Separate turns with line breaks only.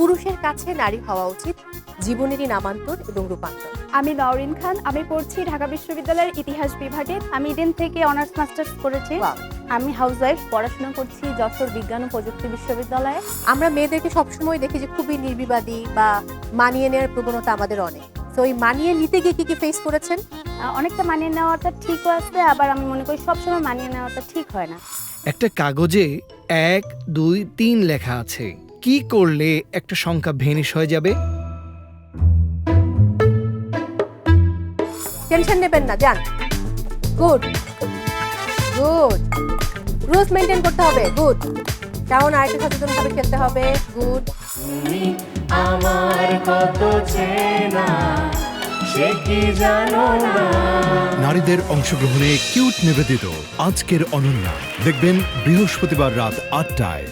পুরুষের কাছে নারী হওয়া উচিত জীবনেরই নামান্তর এবং রূপান্তর।
আমি নওরিন খান আমি পড়ছি ঢাকা বিশ্ববিদ্যালয়ের ইতিহাস বিভাগে। আমি ইডেন থেকে অনার্স মাস্টার্স করেছি. আমি হাউসওয়াইফ পড়াশোনা করছি যশোর বিজ্ঞান ও প্রযুক্তি বিশ্ববিদ্যালয়ে।
আমরা মেয়েদেরকে সবসময় দেখি যে খুবই নির্বিবাদী বা মানিয়ে নেওয়ার প্রবণতা আমাদের অনেক। তো এই মানিয়ে নিতে গিয়ে কি কি ফেস করেছেন?
অনেকটা মানিয়ে নেওয়াটা ঠিকও আছে আবার আমি মনে করি সবসময় মানিয়ে নেওয়াটা ঠিক হয় না।
একটা কাগজে এক দুই তিন লেখা আছে। কি করলে একটা সংখ্যা ভেনিশ হয়ে যাবে?
টেনশন নেবেন না যান। Good good. রুলস মেনটেন করতে হবে গুড। কারণ আরেকটু সচেতন ভাবে খেলতে হবে গুড।
আমার কত চেনা সে কি জানো না?
নারীদের অংশগ্রহণে কিউট নিবেদিত আজকের অনন্যা। দেখবেন বৃহস্পতিবার রাত আটটায়।